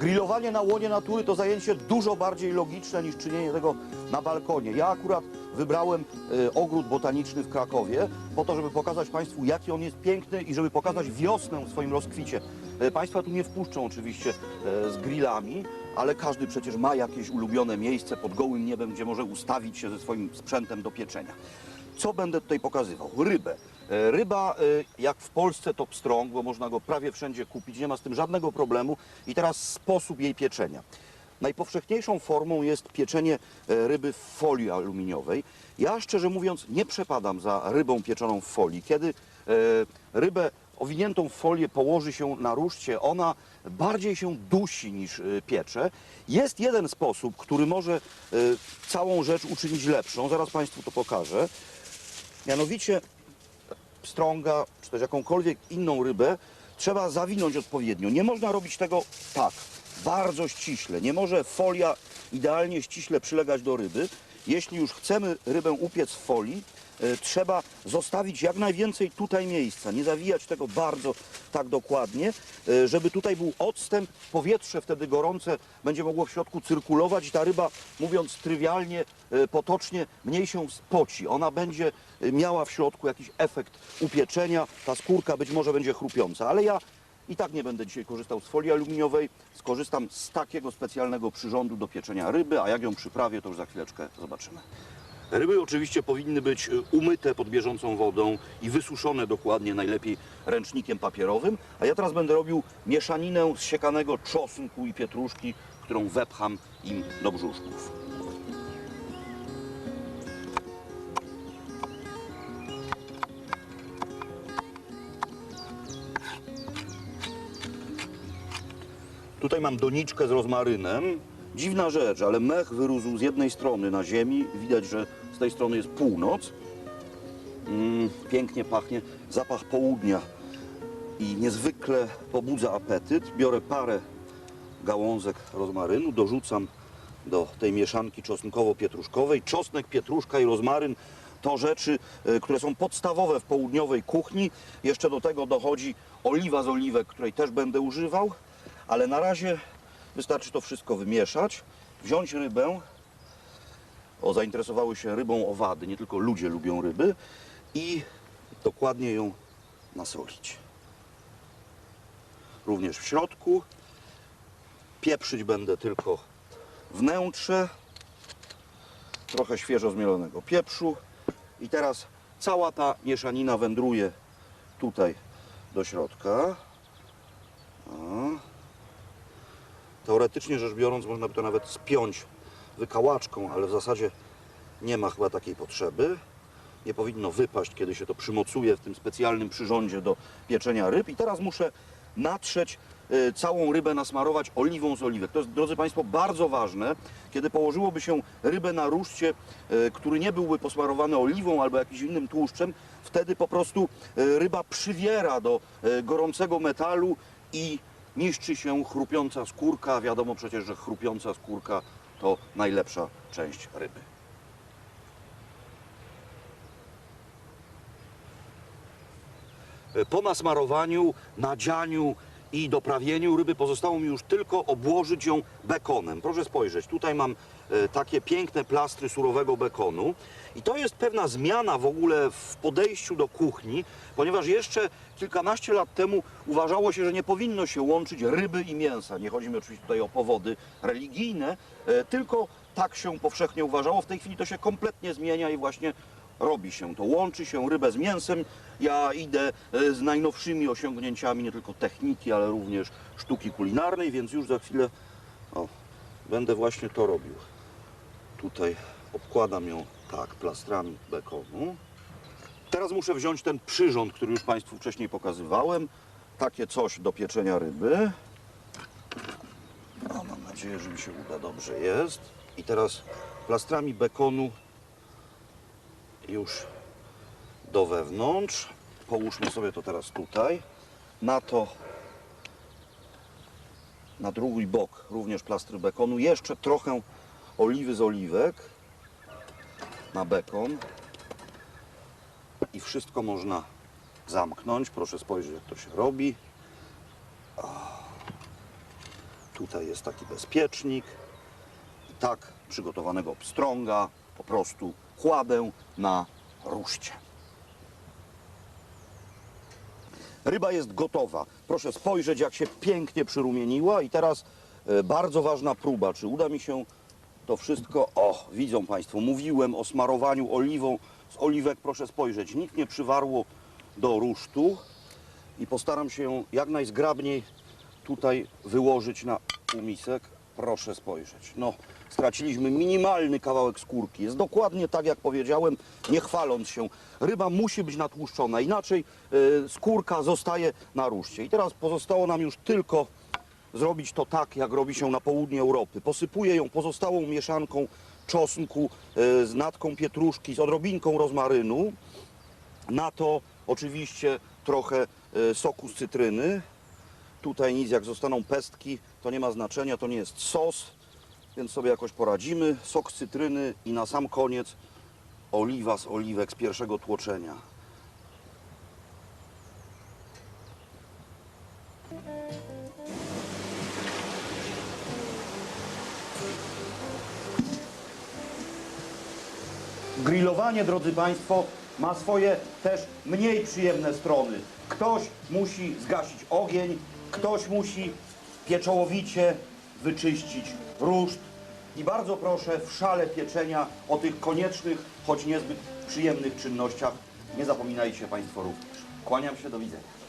Grillowanie na łonie natury to zajęcie dużo bardziej logiczne niż czynienie tego na balkonie. Ja akurat wybrałem e, ogród botaniczny w Krakowie po to, żeby pokazać Państwu, jaki on jest piękny i żeby pokazać wiosnę w swoim rozkwicie. E, Państwa tu nie wpuszczą oczywiście e, z grillami, ale każdy przecież ma jakieś ulubione miejsce pod gołym niebem, gdzie może ustawić się ze swoim sprzętem do pieczenia. Co będę tutaj pokazywał? Rybę. E, Ryba, e, jak w Polsce to pstrąg, bo można go prawie wszędzie kupić, nie ma z tym żadnego problemu. I teraz sposób jej pieczenia. Najpowszechniejszą formą jest pieczenie e, ryby w folii aluminiowej. Ja szczerze mówiąc nie przepadam za rybą pieczoną w folii. Kiedy rybę owiniętą w folię położy się na ruszcie, ona bardziej się dusi niż piecze. Jest jeden sposób, który może całą rzecz uczynić lepszą. Zaraz Państwu to pokażę. Mianowicie pstrąga, czy też jakąkolwiek inną rybę trzeba zawinąć odpowiednio. Nie można robić tego tak, bardzo ściśle. Nie może folia idealnie ściśle przylegać do ryby. Jeśli już chcemy rybę upiec w folii, trzeba zostawić jak najwięcej tutaj miejsca. Nie zawijać tego bardzo tak dokładnie, e, żeby tutaj był odstęp. Powietrze wtedy gorące będzie mogło w środku cyrkulować i ta ryba, mówiąc trywialnie, e, potocznie, mniej się spoci. Ona będzie e, miała w środku jakiś efekt upieczenia. Ta skórka być może będzie chrupiąca, ale ja i tak nie będę dzisiaj korzystał z folii aluminiowej. Skorzystam z takiego specjalnego przyrządu do pieczenia ryby, a jak ją przyprawię, to już za chwileczkę zobaczymy. Ryby oczywiście powinny być y, umyte pod bieżącą wodą i wysuszone dokładnie, najlepiej ręcznikiem papierowym. A ja teraz będę robił mieszaninę z siekanego czosnku i pietruszki, którą wepcham im do brzuszków. Tutaj mam doniczkę z rozmarynem. Dziwna rzecz, ale mech wyrósł z jednej strony na ziemi. Widać, że tej strony jest północ. Mm, pięknie pachnie. Zapach południa i niezwykle pobudza apetyt. Biorę parę gałązek rozmarynu, dorzucam do tej mieszanki czosnkowo-pietruszkowej. Czosnek, pietruszka i rozmaryn to rzeczy, e, które są podstawowe w południowej kuchni. Jeszcze do tego dochodzi oliwa z oliwek, której też będę używał, ale na razie wystarczy to wszystko wymieszać, wziąć rybę. O, zainteresowały się rybą owady, nie tylko ludzie lubią ryby i dokładnie ją nasolić. Również w środku. Pieprzyć będę tylko wnętrze, trochę świeżo zmielonego pieprzu i teraz cała ta mieszanina wędruje tutaj do środka. Teoretycznie rzecz biorąc można by to nawet spiąć wykałaczką, ale w zasadzie nie ma chyba takiej potrzeby. Nie powinno wypaść, kiedy się to przymocuje w tym specjalnym przyrządzie do pieczenia ryb. I teraz muszę natrzeć y, całą rybę, nasmarować oliwą z oliwek. To jest, drodzy Państwo, bardzo ważne. Kiedy położyłoby się rybę na ruszcie, y, który nie byłby posmarowany oliwą albo jakimś innym tłuszczem, wtedy po prostu y, ryba przywiera do gorącego metalu i niszczy się chrupiąca skórka. Wiadomo przecież, że chrupiąca skórka to najlepsza część ryby. Po nasmarowaniu, nadzianiu i doprawieniu ryby pozostało mi już tylko obłożyć ją bekonem. Proszę spojrzeć, tutaj mam e, takie piękne plastry surowego bekonu i to jest pewna zmiana w ogóle w podejściu do kuchni, ponieważ jeszcze kilkanaście lat temu uważało się, że nie powinno się łączyć ryby i mięsa. Nie chodzi mi oczywiście tutaj o powody religijne, e, tylko tak się powszechnie uważało. W tej chwili to się kompletnie zmienia i właśnie robi się to, łączy się rybę z mięsem. Ja idę e, z najnowszymi osiągnięciami nie tylko techniki, ale również sztuki kulinarnej, więc już za chwilę o, będę właśnie to robił. Tutaj obkładam ją tak plastrami bekonu. Teraz muszę wziąć ten przyrząd, który już Państwu wcześniej pokazywałem. Takie coś do pieczenia ryby. O, mam nadzieję, że mi się uda. Dobrze jest. I teraz plastrami bekonu już do wewnątrz. Połóżmy sobie to teraz tutaj. Na to, na drugi bok również plastry bekonu. Jeszcze trochę oliwy z oliwek na bekon. I wszystko można zamknąć. Proszę spojrzeć, jak to się robi. Tutaj jest taki bezpiecznik. I tak przygotowanego pstrąga po prostu kładę na ruszcie. Ryba jest gotowa. Proszę spojrzeć, jak się pięknie przyrumieniła. I teraz e, bardzo ważna próba. Czy uda mi się to wszystko... O, widzą Państwo, mówiłem o smarowaniu oliwą. Z oliwek proszę spojrzeć. Nic nie przywarło do rusztu. I postaram się jak najzgrabniej tutaj wyłożyć na półmisek. Proszę spojrzeć. No, straciliśmy minimalny kawałek skórki. Jest dokładnie tak, jak powiedziałem, nie chwaląc się. Ryba musi być natłuszczona, inaczej y, skórka zostaje na ruszcie. I teraz pozostało nam już tylko zrobić to tak, jak robi się na południu Europy. Posypuję ją pozostałą mieszanką czosnku y, z natką pietruszki, z odrobinką rozmarynu. Na to oczywiście trochę y, soku z cytryny. Tutaj nic, jak zostaną pestki, to nie ma znaczenia, to nie jest sos, więc sobie jakoś poradzimy. Sok z cytryny i na sam koniec oliwa z oliwek z pierwszego tłoczenia. Grillowanie, drodzy Państwo, ma swoje też mniej przyjemne strony. Ktoś musi zgasić ogień, ktoś musi pieczołowicie wyczyścić ruszt. I bardzo proszę w szale pieczenia o tych koniecznych, choć niezbyt przyjemnych czynnościach nie zapominajcie Państwo również. Kłaniam się, do widzenia.